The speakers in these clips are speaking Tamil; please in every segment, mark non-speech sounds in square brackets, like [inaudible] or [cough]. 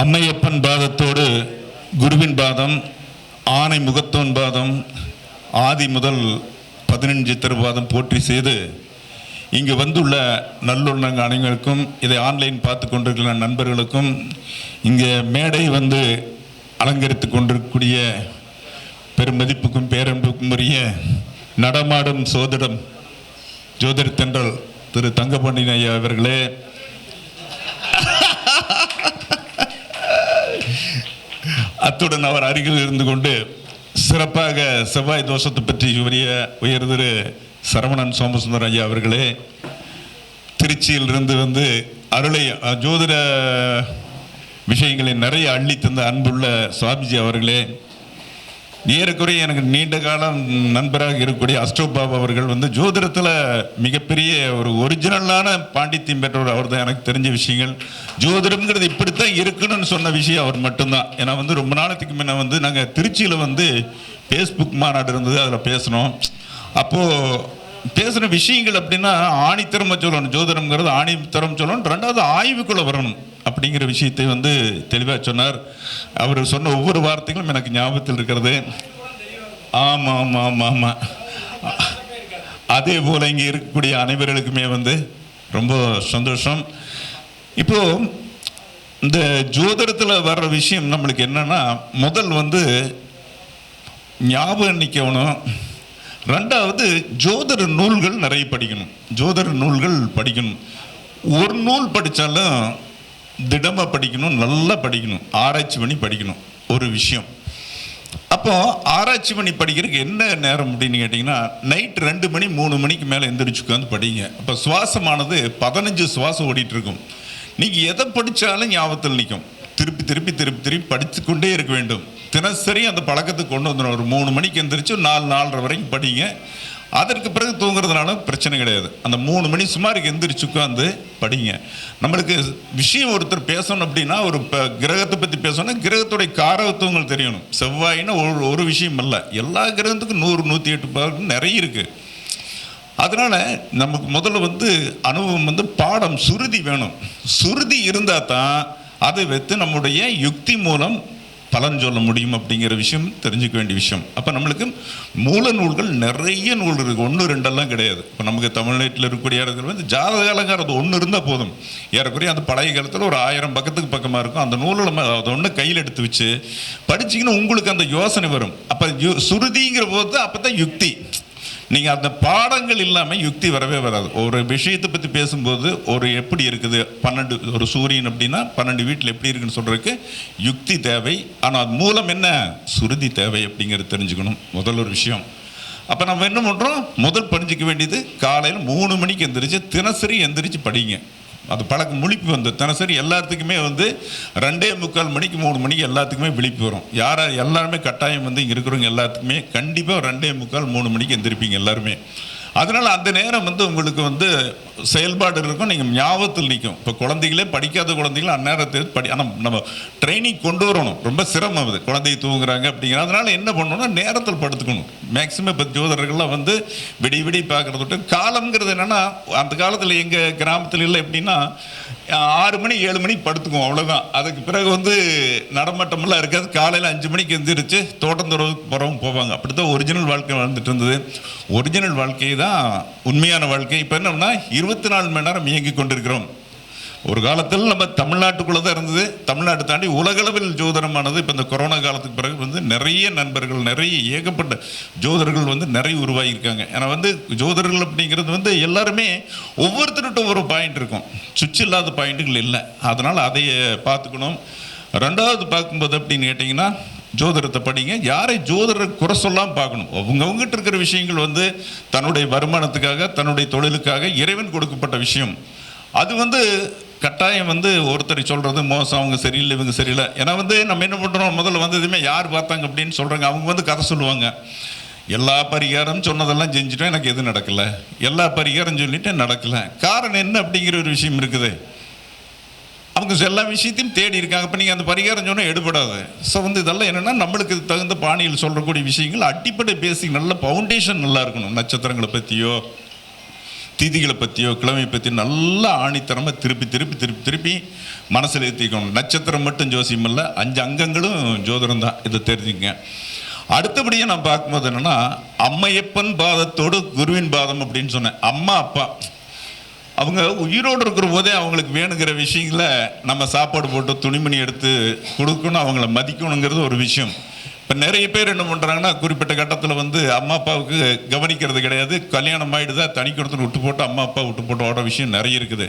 அம்மையப்பன் பாதத்தோடு குருவின் பாதம் ஆனை முகத்தோன் பாதம் ஆதி முதல் பதினஞ்சு திருவாதம் போற்றி செய்து இங்கு வந்துள்ள நல்லுள்ளங்க அனைவருக்கும் இதை ஆன்லைன் பார்த்து கொண்டிருக்கிற நண்பர்களுக்கும் இங்கே மேடை வந்து அலங்கரித்து கொண்டிருக்கக்கூடிய பெருமதிப்புக்கும் பேரன்புக்கும் உரிய நடமாடும் சோதிடம் ஜோதிட தென்றல் திரு தங்கபாண்டியன் ஐயா அவர்களே அத்துடன் அவர் அருகில் இருந்து கொண்டு சிறப்பாக செவ்வாய் தோஷத்தை பற்றி உரிய உயர்திரு சரவணன் சோமசுந்தர ஐயா அவர்களே திருச்சியிலிருந்து வந்து அருளை ஜோதிட விஷயங்களை நிறைய அள்ளி தந்த அன்புள்ள சுவாமிஜி அவர்களே ஏறக்குறைய எனக்கு நீண்ட காலம் நண்பராக இருக்கக்கூடிய அஷ்டோபாபு அவர்கள் வந்து ஜோதிடத்தில் மிகப்பெரிய ஒரு ஒரிஜினலான பாண்டித்யம் பெற்றவர் அவர் தான் எனக்கு தெரிஞ்ச விஷயங்கள். ஜோதிடம்ங்கிறது இப்படித்தான் இருக்கணும்னு சொன்ன விஷயம் அவர் மட்டும்தான். ஏன்னா வந்து ரொம்ப நாளத்துக்கு முன்ன வந்து நாங்கள் திருச்சியில் வந்து ஃபேஸ்புக் மாநாடு இருந்தது அதில் பேசினோம். அப்போது பேசுகிற விஷயங்கள் அப்படின்னா ஆணித்தரமாக சொல்லணும் ஜோதிடம்ங்கிறது ஆணித்தரம் சொல்லணும் ரெண்டாவது ஆய்வுக்குள்ளே வரணும் அப்படிங்கிற விஷயத்தை வந்து தெளிவாக சொன்னார். அவர் சொன்ன ஒவ்வொரு வார்த்தைகளும் எனக்கு ஞாபகத்தில் இருக்கிறது. ஆமாம் ஆமாம் ஆமாம் ஆமாம் அதே போல் இங்கே இருக்கக்கூடிய அனைவர்களுக்குமே வந்து ரொம்ப சந்தோஷம். இப்போது இந்த ஜோதிடத்தில் வர்ற விஷயம் நம்மளுக்கு என்னென்னா முதல் வந்து ஞாபகம் நிற்கணும் ரெண்டாவது ஜோதிட நூல்கள் நிறைய படிக்கணும். ஜோதிட நூல்கள் படிக்கணும். ஒரு நூல் படித்தாலும் திடமாக படிக்கணும் நல்லா படிக்கணும். ஆராய்ச்சி பண்ணி படிக்கணும். ஒரு விஷயம். அப்போ ஆராய்ச்சி பண்ணி படிக்கிறதுக்கு என்ன நேரம் அப்படின்னு கேட்டிங்கன்னா நைட் ரெண்டு மணி மூணு மணிக்கு மேலே எந்திரிச்சு உட்காந்து படிங்க. அப்போ சுவாசமானது பதினஞ்சு சுவாசம் ஓடிட்டு இருக்கும். நீங்கள் எதை படித்தாலும் ஞாபகத்தில் நிற்கும் திருப்பி திருப்பி திருப்பி திருப்பி படித்து கொண்டே இருக்க வேண்டும். தினசரி அந்த பழக்கத்துக்கு கொண்டு வந்துடும் ஒரு மூணு மணிக்கு எந்திரிச்சு நாலு நாலரை வரைக்கும் படிங்க. அதற்கு பிறகு தூங்குறதுனால பிரச்சனை கிடையாது. அந்த மூணு மணி சுமாருக்கு எந்திரிச்சு உட்காந்து படிங்க. நம்மளுக்கு விஷயம் ஒருத்தர் பேசணும் அப்படின்னா ஒரு இப்போ கிரகத்தை பற்றி பேசணும்னா கிரகத்துடைய காரகத்துவங்கள் தெரியணும். செவ்வாயின்னா ஒரு ஒரு விஷயம் இல்லை எல்லா கிரகத்துக்கும் நூறு நூற்றி எட்டு பாகம் நிறைய இருக்குது அதனால் நமக்கு முதல்ல வந்து அனுபவம் வந்து பாடம் சுருதி வேணும். சுருதி இருந்தால் தான் அதை வைத்து நம்முடைய யுக்தி மூலம் பலன் சொல்ல முடியும் அப்படிங்கிற விஷயம் தெரிஞ்சுக்க வேண்டிய விஷயம். அப்போ நம்மளுக்கு மூல நூல்கள் நிறைய நூல் இருக்குது ஒன்று ரெண்டெல்லாம் கிடையாது. இப்போ நமக்கு தமிழ்நாட்டில் இருக்கக்கூடிய இடத்துல வந்து ஜாதக அலங்காரம் ஒன்று இருந்தால் போதும். ஏறக்குறைய அந்த பழைய காலத்தில் ஒரு ஆயிரம் பக்கத்துக்கு பக்கமாக இருக்கும். அந்த நூலில் நம்ம அதை ஒன்று கையில் எடுத்து வச்சு படிச்சிங்கன்னா உங்களுக்கு அந்த யோசனை வரும். அப்போ யு சுருதிங்கிற போது அப்போ தான் யுக்தி. நீங்கள் அந்த பாடங்கள் இல்லாமல் யுக்தி வரவே வராது. ஒரு விஷயத்தை பற்றி பேசும்போது ஒரு எப்படி இருக்குது? பன்னெண்டு ஒரு சூரியன் அப்படின்னா பன்னெண்டு வீட்டில் எப்படி இருக்குன்னு சொல்கிறதுக்கு யுக்தி தேவை. ஆனால் அது மூலம் என்ன? சுருதி தேவை அப்படிங்கிறது தெரிஞ்சுக்கணும். முதல் ஒரு விஷயம். அப்போ நம்ம என்ன பண்ணுறோம் முதல் படிஞ்சிக்க வேண்டியது காலையில் மூணு மணிக்கு எந்திரிச்சு தினசரி எந்திரிச்சு படிங்க. அது பழக்கம் முழிப்பு வந்து தினசரி எல்லாத்துக்குமே வந்து ரெண்டே முக்கால் மணிக்கு மூணு மணிக்கு எல்லாத்துக்குமே விழிப்பு வரும். யாரா எல்லாருமே கட்டாயம் வந்து இங்கே இருக்கிறவங்க எல்லாத்துக்குமே கண்டிப்பாக ரெண்டே முக்கால் மூணு மணிக்கு எந்திரிப்பீங்க எல்லாருமே. அதனால் அந்த நேரம் வந்து உங்களுக்கு வந்து செயல்பாடு இருக்கும். நீங்கள் ஞாபகத்தில் நிற்கும் இப்போ குழந்தைகளே படிக்காத குழந்தைகள் அந்நேரத்தில் படி ஆனால் நம்ம ட்ரைனிங் கொண்டு வரணும். ரொம்ப சிரமம் அது. குழந்தைய தூங்குறாங்க அப்படிங்கிற அதனால என்ன பண்ணணும்னா நேரத்தில் படுத்துக்கணும். மேக்சிமம் இப்போ ஜோதர்கள்லாம் வந்து விடி விடி பார்க்குறத விட்டு காலம்ங்கிறது என்னென்னா அந்த காலத்தில் எங்கள் கிராமத்தில் இல்லை எப்படின்னா ஆறு மணி ஏழு மணிக்கு படுத்துக்குவோம் அவ்வளோதான் அதுக்கு பிறகு வந்து நடமாட்டமெல்லாம் இருக்காது. காலையில் அஞ்சு மணிக்கு எந்திரிச்சு தோட்டம் துறவுக்கு போகிறவங்க போவாங்க. அப்படி தான் ஒரிஜினல் வாழ்க்கை வாழ்ந்துட்டு இருந்தது. ஒரிஜினல் வாழ்க்கை தான் உண்மையான வாழ்க்கை. இப்போ என்னன்னா இருபத்தி நாலு மணி நேரம் இயங்கி கொண்டிருக்கிறோம். ஒரு காலத்தில் நம்ம தமிழ்நாட்டுக்குள்ளே தான் இருந்தது. தமிழ்நாட்டை தாண்டி உலகளவில் ஜோதிடமானது இப்போ இந்த கொரோனா காலத்துக்கு பிறகு வந்து நிறைய நண்பர்கள் நிறைய ஏகப்பட்ட ஜோதர்கள் வந்து நிறைய உருவாகியிருக்காங்க. ஏன்னா வந்து ஜோதிடர்கள் அப்படிங்கிறது வந்து எல்லாருமே ஒவ்வொருத்தருகிட்ட ஒரு பாயிண்ட் இருக்கும். சுவிட்ச் இல்லாத பாயிண்ட்டுகள் இல்லை. அதனால் அதையே பார்த்துக்கணும். ரெண்டாவது பார்க்கும்போது அப்படின்னு கேட்டிங்கன்னா ஜோதிடத்தை படிங்க. யாரை ஜோதிடர் குறை சொல்லாமல் பார்க்கணும்? அவங்கவுங்கிட்ட இருக்கிற விஷயங்கள் வந்து தன்னுடைய வருமானத்துக்காக தன்னுடைய தொழிலுக்காக இறைவன் கொடுக்கப்பட்ட விஷயம். அது வந்து கட்டாயம் வந்து ஒருத்தர் சொல்கிறது மோசம் அவங்க சரியில்லை இவங்க சரியில்லை. ஏன்னா வந்து நம்ம என்ன பண்ணுறோம் முதல்ல வந்ததுமே யார் பார்த்தாங்க அப்படின்னு சொல்கிறாங்க அவங்க வந்து கதை சொல்லுவாங்க. எல்லா பரிகாரம் சொன்னதெல்லாம் செஞ்சுட்டோம் எனக்கு எதுவும் நடக்கலை. எல்லா பரிகாரம் சொல்லிட்டு நடக்கலை. காரணம் என்ன அப்படிங்கிற ஒரு விஷயம் இருக்குது. அவங்க எல்லா விஷயத்தையும் தேடி இருக்காங்க. இப்போ நீங்கள் அந்த பரிகாரம் சொன்னால் எடுபடாது. ஸோ வந்து இதெல்லாம் என்னென்னா நம்மளுக்கு தகுந்த பாணியில் சொல்லக்கூடிய விஷயங்கள் அடிப்படை பேசிக் நல்ல ஃபவுண்டேஷன் நல்லா இருக்கணும். நட்சத்திரங்களை பற்றியோ திதிகளை பற்றியோ கிழமை பற்றி நல்லா ஆணித்தரமாக திருப்பி திருப்பி திருப்பி திருப்பி மனசில் ஏற்றிக்கணும் நட்சத்திரம் மட்டும் ஜோசியம் இல்லை அஞ்சு அங்கங்களும் ஜோதிடம் தான். இதை தெரிஞ்சுக்கங்க. அடுத்தபடியாக நான் பார்க்கும்போது என்னென்னா அம்மையப்பன் பாதத்தோடு குருவின் பாதம் அப்படின்னு சொன்னேன். அம்மா அப்பா. அவங்க உயிரோடு இருக்கிற போதே அவங்களுக்கு வேணுங்கிற விஷயங்களை நம்ம சாப்பாடு போட்டு துணிமணி எடுத்து கொடுக்கணும் அவங்கள மதிக்கணுங்கிறது ஒரு விஷயம். இப்போ நிறைய பேர் என்ன பண்ணுறாங்கன்னா குறிப்பிட்ட கட்டத்தில் வந்து அம்மா அப்பாவுக்கு கவனிக்கிறது கிடையாது. கல்யாணம் ஆகிடுதா தனி கொடுத்து விட்டு போட்டு அம்மா அப்பா விட்டு போட்டு ஓட விஷயம் நிறைய இருக்குது.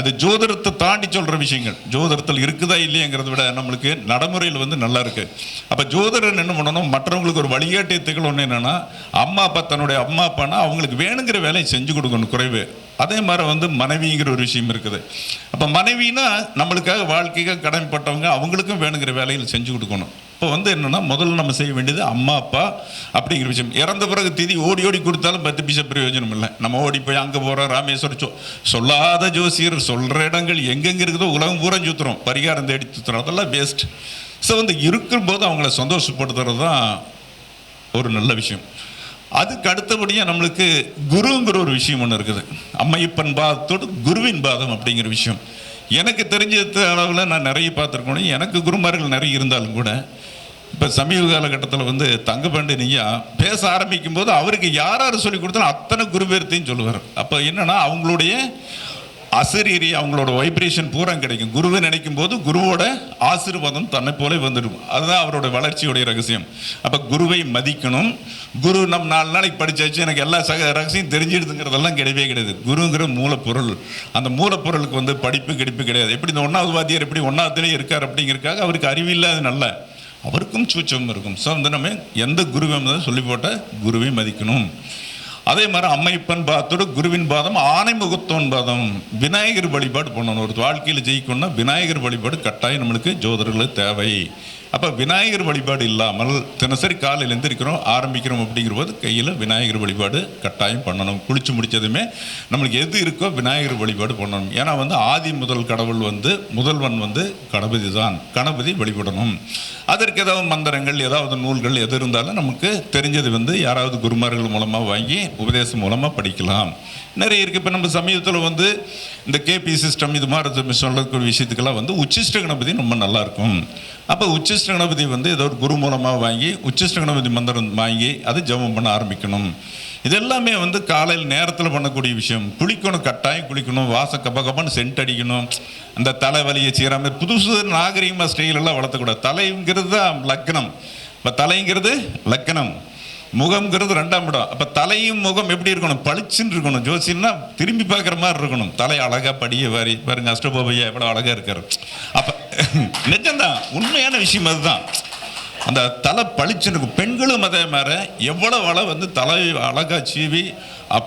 அது ஜோதிடத்தை தாண்டி சொல்கிற விஷயங்கள். ஜோதிடத்தில் இருக்குதா இல்லையங்கிறத விட நம்மளுக்கு நடைமுறையில் வந்து நல்லா இருக்குது அப்போ ஜோதிடர் என்ன பண்ணணும்? மற்றவங்களுக்கு ஒரு வழிகாட்டியத்துகள் ஒன்று என்னென்னா அம்மா அப்பா தன்னுடைய அம்மா அப்பானா அவங்களுக்கு வேணுங்கிற வேலையை செஞ்சு கொடுக்கணும் குறைவு. அதே மாதிரி வந்து மனைவிங்கிற ஒரு விஷயம் இருக்குது. அப்போ மனைவினா நம்மளுக்காக வாழ்க்கைக்காக கடமைப்பட்டவங்க அவங்களுக்கும் வேணுங்கிற வேலையில் செஞ்சு கொடுக்கணும். இப்போ வந்து என்னென்னா முதல்ல நம்ம செய்ய வேண்டியது அம்மா அப்பா அப்படிங்கிற விஷயம். இறந்த பிறகு திதி ஓடி ஓடி கொடுத்தாலும் பத்து பைசா பிரயோஜனம் இல்லை. நம்ம ஓடி போய் அங்கே போகிறோம் ராமேஸ்வரம் சொ சொல்லாத ஜோசியர் சொல்கிற இடங்கள் எங்கெங்கே இருக்குதோ உலகம் பூரா சுற்றுறோம் பரிகாரம் தேடி சுற்றுறோம் அதெல்லாம் வேஸ்ட் ஸோ வந்து இருக்கும்போது அவங்கள சந்தோஷப்படுத்துறது தான் ஒரு நல்ல விஷயம். அதுக்கு அடுத்தபடியாக நம்மளுக்கு குருங்கிற ஒரு விஷயம் ஒன்று இருக்குது. அம்மையப்பன் பாதத்தோடு குருவின் பாதம் அப்படிங்கிற விஷயம். எனக்கு தெரிஞ்ச அளவில் நான் நிறைய பார்த்துருக்கணும் எனக்கு குருமார்கள் நிறைய இருந்தாலும் கூட இப்போ சமீப காலகட்டத்தில் வந்து தங்கப்பாண்டி பேச ஆரம்பிக்கும் போது அவருக்கு யார் யார் சொல்லி கொடுத்தாலும் அத்தனை குருவேர்த்தையும் சொல்லுவார். அப்போ என்னன்னா அவங்களுடைய அசரீரி அவங்களோட வைப்ரேஷன் பூரா கிடைக்கும். குருவை நினைக்கும் போது குருவோட ஆசீர்வாதம் தன்னை போல வந்துடும். அதுதான் அவரோட வளர்ச்சியுடைய ரகசியம். அப்போ குருவை மதிக்கணும். குரு நம் நாலு நாளைக்கு படித்தாச்சு எனக்கு எல்லா சக ரகசியம் தெரிஞ்சிடுதுங்கிறதெல்லாம் கிடையவே கிடையாது. குருங்கிற மூலப்பொருள். அந்த மூலப்பொருளுக்கு வந்து படிப்பு கிடைப்பு கிடையாது. எப்படி இந்த ஒன்றாவது வாத்தியார் எப்படி ஒன்றாவதுலேயே இருக்கார் அப்படிங்கிறதுக்காக அவருக்கு அறிவில்லாத நல்ல. அவருக்கும் சூச்சம் இருக்கும். ஸோ வந்து நம்ம எந்த குருவை சொல்லி போட்ட குருவை மதிக்கணும். அதே மாதிரி அம்மைப்பன் பாத்தோடு குருவின் பாதம் ஆனை முகத்தோன் பாதம் விநாயகர் வழிபாடு பண்ணணும். ஒரு வாழ்க்கையில் ஜெயிக்கணும்னா விநாயகர் வழிபாடு கட்டாயம் நம்மளுக்கு ஜோதர்களுக்கு தேவை. அப்போ விநாயகர் வழிபாடு இல்லாமல் தினசரி காலையில் எந்திரிக்கிறோம் ஆரம்பிக்கிறோம் அப்படிங்கிற போது கையில் விநாயகர் வழிபாடு கட்டாயம் பண்ணணும். குளிச்சு முடிச்சதுமே நம்மளுக்கு எது இருக்கோ விநாயகர் வழிபாடு பண்ணணும். ஏன்னா வந்து ஆதி முதல் கடவுள் வந்து முதல்வன் வந்து கணபதி தான் கணபதி வழிபடணும். அதற்கு ஏதாவது மந்திரங்கள் ஏதாவது நூல்கள் எது இருந்தாலும் நமக்கு தெரிஞ்சது வந்து யாராவது குருமார்கள் மூலமாக வாங்கி உபதேசம் மூலமாக படிக்கலாம். நிறைய இருக்குது இப்போ நம்ம சமீபத்தில் வந்து இந்த கேபி சிஸ்டம் இது மாதிரி சொல்லக்கூடிய விஷயத்துக்கெல்லாம் வந்து உச்சிஷ்ட கணபதி ரொம்ப நல்லாயிருக்கும் அப்போ உச்சிஷ்ட கணபதி வந்து ஏதோ ஒரு குரு மூலமாக வாங்கி உச்சிஷ்ட கணபதி மந்திரம் வாங்கி அது ஜெபம் பண்ண ஆரம்பிக்கணும். இது எல்லாமே வந்து காலையில் நேரத்தில் பண்ணக்கூடிய விஷயம். குளிக்கணும் கட்டாயம் குளிக்கணும் வாச கப்ப கப்பன்னு சென்ட் அடிக்கணும் அந்த தலைவலியை சீராமல் புதுசு நாகரிகமாக ஸ்டைலெல்லாம் வளர்த்தக்கூடாது. தலைங்கிறது தான் லக்கணம் இப்போ தலைங்கிறது லக்கணம் முகம்ங்கிறது ரெண்டாம் இடம். அப்போ தலையும் முகம் எப்படி இருக்கணும்? பளிச்சுன்னு இருக்கணும். ஜோசின்னா திரும்பி பார்க்குற மாதிரி இருக்கணும். தலை அழகா படிய வாரி. பாருங்க அஷ்டபோபையா எவ்வளோ அழகா இருக்காரு. அப்போ [laughs] நிஜம்தான். உண்மையான விஷயம் அதுதான். அந்த தலை பளிச்சுன்னு இருக்கும் பெண்களும் அதே மாதிரி. எவ்வளோ வள வந்து தலை அழகா சீவி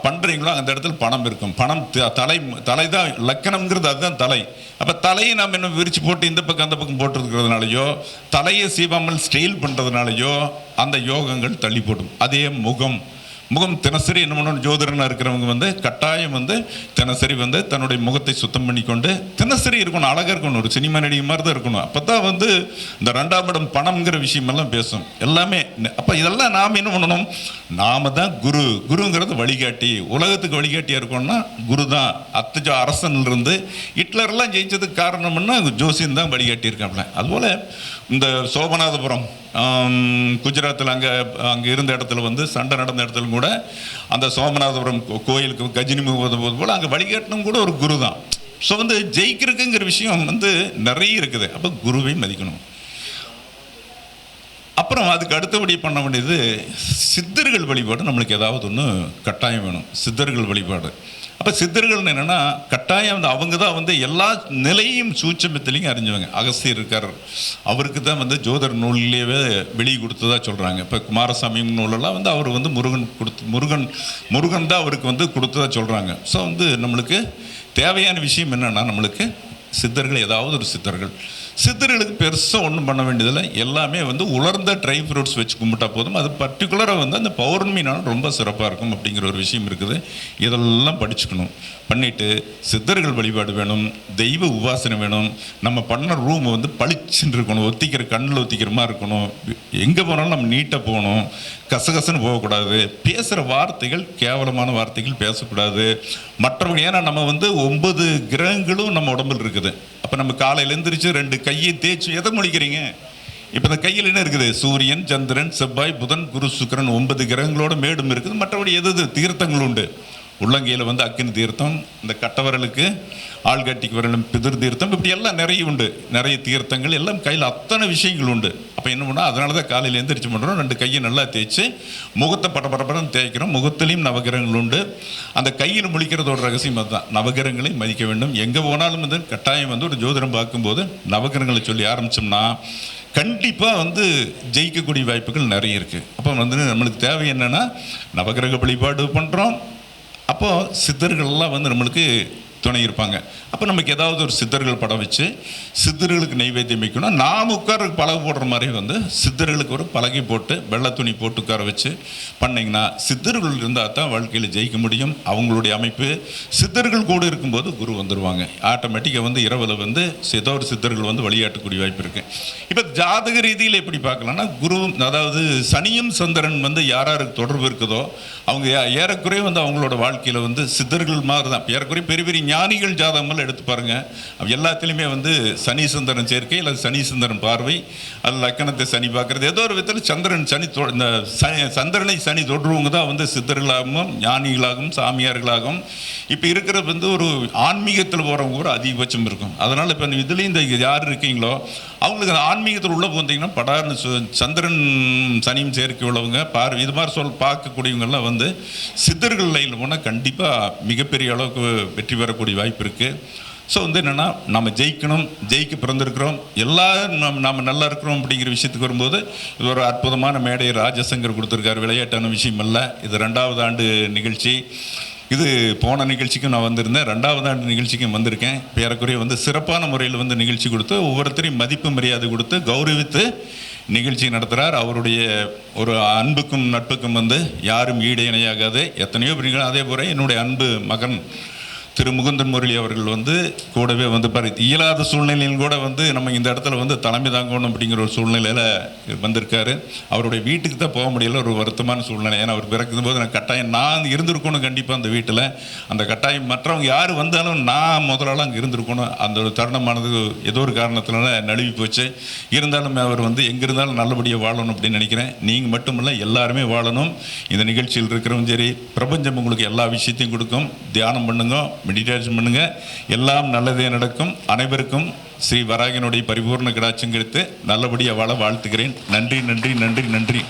பண்ணுறீங்களோ அந்த இடத்துல பணம் இருக்கும். பணம் த- தலை தலை தான் லக்கணம்ங்கிறது அதுதான் தலை. அப்போ தலையை நம்ம என்ன விரித்து போட்டு இந்த பக்கம் அந்த பக்கம் போட்டுருக்கிறதுனாலையோ தலையை சீவாமல் ஸ்டைல் பண்ணுறதுனாலையோ அந்த யோகங்கள் தள்ளி போடும். அதே முகம். முகம் தினசரி என்ன பண்ணணும் ஜோதிடனாக இருக்கிறவங்க வந்து கட்டாயம் வந்து தினசரி வந்து தன்னுடைய முகத்தை சுத்தம் பண்ணிக்கொண்டு தினசரி இருக்கணும் அழகாக இருக்கணும். ஒரு சினிமா நடிகை மாதிரி தான் இருக்கணும். அப்போ தான் வந்து இந்த ரெண்டாம் இடம் பணம்ங்கிற விஷயமெல்லாம் பேசும். எல்லாமே அப்போ இதெல்லாம் நாம் என்ன பண்ணணும்? நாம தான் குரு. குருங்கிறது வழிகாட்டி. உலகத்துக்கு வழிகாட்டியாக இருக்கணும்னா குரு தான். அத்தஜ அரசன்லேருந்து ஹிட்லர்லாம் ஜெயிச்சதுக்கு காரணம்னா ஜோசியம் தான் வழிகாட்டியிருக்காப்ல அதுபோல் இந்த சோமநாதபுரம் குஜராத்தில் அங்கே அங்கே இருந்த இடத்துல வந்து சண்டை நடந்த இடத்துல கூட அந்த சோமநாதபுரம் கோ- கோயிலுக்கு கஜினி முகம் போது போல் அங்கே வழிகாட்டணும் கூட ஒரு குரு தான். ஸோ வந்து ஜெயிக்கிறதுக்குங்கிற விஷயம் வந்து நிறைய இருக்குது. அப்போ குருவை மதிக்கணும். அப்புறம் அதுக்கு அடுத்தபடி பண்ண வேண்டியது சித்தர்கள் வழிபாடு. நம்மளுக்கு ஏதாவது ஒன்று கட்டாயம் வேணும். சித்தர்கள் வழிபாடு. அப்போ சித்தர்கள் என்னென்னா கட்டாயம் வந்து அவங்க தான் வந்து எல்லா நிலையும் சூட்சமத்திலையும் அறிஞ்சவங்க. அகஸ்தியர் இருக்கார். அவருக்கு தான் வந்து ஜோதர் நூலிலேயே வெளியே கொடுத்ததா சொல்கிறாங்க இப்போ குமாரசாமி நூலெல்லாம் வந்து அவர் வந்து முருகன் கொடுத்து முருகன் முருகன் தான் அவருக்கு வந்து கொடுத்ததா சொல்கிறாங்க ஸோ வந்து நம்மளுக்கு தேவையான விஷயம் என்னென்னா நம்மளுக்கு சித்தர்கள் ஏதாவது ஒரு சித்தர்கள். சித்தர்களுக்கு பெருசாக ஒன்றும் பண்ண வேண்டியதில்லை. எல்லாமே வந்து உலர்ந்த ட்ரை ஃப்ரூட்ஸ் வச்சு கும்பிட்டா போதும். அது பர்டிகுலராக வந்து அந்த பௌர்ணமி நாள் ரொம்ப சிறப்பாக இருக்கும் அப்படிங்கிற ஒரு விஷயம் இருக்குது. இதெல்லாம் படிச்சுக்கணும். பண்ணிவிட்டு சித்தர்கள் வழிபாடு வேணும். தெய்வ உபாசனை வேணும். நம்ம பண்ண ரூம் வந்து பளிச்சுன்னு இருக்கணும். ஒத்திக்கிற கண்ணில் ஒத்திக்கிற மாதிரி இருக்கணும். எங்கே போனாலும் நம்ம நீட்டாக போகணும். கசகசன்னு போகக்கூடாது. பேசுகிற வார்த்தைகள் கேவலமான வார்த்தைகள் பேசக்கூடாது. மற்றவங்க ஏன்னா நம்ம வந்து ஒன்பது கிரகங்களும் நம்ம உடம்புல இருக்குது. அப்போ நம்ம காலையில் எழுந்திரிச்சு ரெண்டு கையை தேய்ச்சி எதை முடிக்கிறீங்க இப்போ இந்த கையில் என்ன இருக்குது? சூரியன் சந்திரன் செவ்வாய் புதன் குரு சுக்கிரன் ஒன்பது கிரகங்களோட மேடும் இருக்குது. மற்றபடி எது எது? தீர்த்தங்கள் உண்டு. உள்ளங்கையில் வந்து அக்கினி தீர்த்தம் இந்த கட்டவரலுக்கு ஆள்காட்டிக்கு வரலும் பிதிர் தீர்த்தம் இப்படி எல்லாம் நிறைய உண்டு. நிறைய தீர்த்தங்கள் எல்லாம் கையில் அத்தனை விஷயங்கள் உண்டு. அப்போ என்ன பண்ணால் அதனால தான் காலையில் எந்திரிச்சு பண்ணுறோம் ரெண்டு கையை நல்லா தேய்ச்சி முகத்தை பட தேய்க்கிறோம். முகத்திலையும் நவகிரகங்கள் உண்டு. அந்த கையில் முழிக்கிறதோட ரகசியம் அதுதான். நவகிரகங்களை மதிக்க வேண்டும். எங்கே போனாலும் வந்து கட்டாயம் வந்து ஒரு ஜோதிடம் பார்க்கும்போது நவகிரகங்களை சொல்லி ஆரம்பிச்சோம்னா கண்டிப்பாக வந்து ஜெயிக்கக்கூடிய வாய்ப்புகள் நிறைய இருக்குது அப்போ வந்து நம்மளுக்கு தேவை என்னென்னா நவகிரக வழிபாடு பண்ணுறோம் அப்போது சித்தர்கள்லாம் வந்து நம்மளுக்கு துணை இருப்பாங்க. அப்போ நமக்கு ஏதாவது ஒரு சித்தர்கள் படம் வச்சு சித்தர்களுக்கு நைவேத்தியம் வைக்கணும் நாம் உட்கார பலகை போடுற மாதிரி வந்து சித்தர்களுக்கு ஒரு பலகை போட்டு வெள்ளை துணி போட்டு உட்கார வச்சு பண்ணிங்கன்னா சித்தர்கள் இருந்தால் தான் வாழ்க்கையில் ஜெயிக்க முடியும். அவங்களுடைய அமைப்பு சித்தர்கள் கூட இருக்கும்போது குரு வந்துடுவாங்க ஆட்டோமேட்டிக்காக வந்து இரவில் வந்து ஏதோ ஒரு சித்தர்கள் வந்து வழியாட்டக்கூடிய வாய்ப்பு இருக்குது இப்போ ஜாதக ரீதியில் எப்படி பார்க்கலாம்னா குரு அதாவது சனியும் சந்திரன் வந்து யார் யாருக்கு தொடர்பு இருக்குதோ அவங்க ஏறக்குறைய வந்து அவங்களோட வாழ்க்கையில் வந்து சித்தர்கள் மாதிரி தான் ஏறக்குறைய பெரிய பெரிய ஞானிகள் ஜாதகங்கள் எடுத்து பாருங்க. எல்லாத்துலேயுமே வந்து சனி சுந்தரன் சேர்க்கை அல்லது சனி சுந்தரன் பார்வை அது லக்கணத்தை சனி பார்க்கறது. ஏதோ ஒரு விதத்தில் சந்திரன் சனி தொ- இந்த சந்திரனை சனி தொடுறவங்க தான் வந்து சித்தர்களாகவும் ஞானிகளாகவும் சாமியார்களாகவும் இப்போ இருக்கிறது வந்து ஒரு ஆன்மீகத்தில் போகிறவங்க கூட அதிகபட்சம் இருக்கும். அதனால் இப்போ இதுலேயும் இந்த யார் இருக்கீங்களோ அவங்களுக்கு அந்த ஆன்மீகத்தில் உள்ள போந்தீங்கன்னா படார்னு சந்திரன் சனியும் சேர்க்கை உள்ளவங்க பார் இது மாதிரி சொல் பார்க்கக்கூடியவங்கெல்லாம் வந்து சித்தர்கள் லைனில் போனால் கண்டிப்பாக மிகப்பெரிய அளவுக்கு வெற்றி பெறக்கூடிய வாய்ப்பு இருக்குது ஸோ வந்து என்னென்னா நம்ம ஜெயிக்கணும் ஜெயிக்க பிறந்திருக்கிறோம் எல்லாரும் நம்ம நம்ம நல்லா இருக்கிறோம் அப்படிங்கிற விஷயத்துக்கு வரும்போது இது ஒரு அற்புதமான மேடை ராஜசங்கர் கொடுத்துருக்காரு விளையாட்டான விஷயம் அல்ல. இது ரெண்டாவது ஆண்டு நிகழ்ச்சி. இது போன நிகழ்ச்சிக்கும் நான் வந்திருந்தேன். ரெண்டாவது ஆண்டு நிகழ்ச்சிக்கும் வந்திருக்கேன். பேரக்குறைய வந்து சிறப்பான முறையில் வந்து நிகழ்ச்சி கொடுத்து ஒவ்வொருத்தரையும் மதிப்பு மரியாதை கொடுத்து கௌரவித்து நிகழ்ச்சி நடத்துகிறார் அவருடைய ஒரு அன்புக்கும் நட்புக்கும் வந்து யாரும் ஈடு இணையாகாது. எத்தனையோ பிரிவுகள் அதே போல் என்னுடைய அன்பு மகன் திரு முகுந்தன் முரளி அவர்கள் வந்து கூடவே வந்து பாரு இயலாத சூழ்நிலையில் கூட வந்து நம்ம இந்த இடத்துல வந்து தலைமை தாங்கணும் அப்படிங்கிற ஒரு சூழ்நிலையில் வந்திருக்காரு. அவருடைய வீட்டுக்கு தான் போக முடியல ஒரு வருத்தமான சூழ்நிலை. ஏன்னா அவர் பிறக்கும் போது நான் கட்டாயம் நான் இருந்திருக்கணும் கண்டிப்பாக அந்த வீட்டில். அந்த கட்டாயம் மற்றவங்க யார் வந்தாலும் நான் முதலாள அங்கே இருந்திருக்கணும். அந்த ஒரு தருணமானது ஏதோ ஒரு காரணத்தினால நழுவி போச்சு. இருந்தாலும் அவர் வந்து எங்கே இருந்தாலும் நல்லபடியாக வாழணும் அப்படின்னு நினைக்கிறேன். நீங்கள் மட்டுமல்ல எல்லாருமே வாழணும். இந்த நிகழ்ச்சியில் இருக்கிறவங்க சரி பிரபஞ்சம் உங்களுக்கு எல்லா விஷயத்தையும் கொடுக்கும். தியானம் பண்ணுங்க. மெடிடேஷன் பண்ணுங்க. எல்லாம் நல்லதே நடக்கும். அனைவருக்கும் ஸ்ரீ வராகினுடைய பரிபூர்ண கடாட்சம் கிடைத்து நல்லபடியாக வாழ வாழ்த்துக்கிறேன் நன்றி நன்றி நன்றி நன்றி.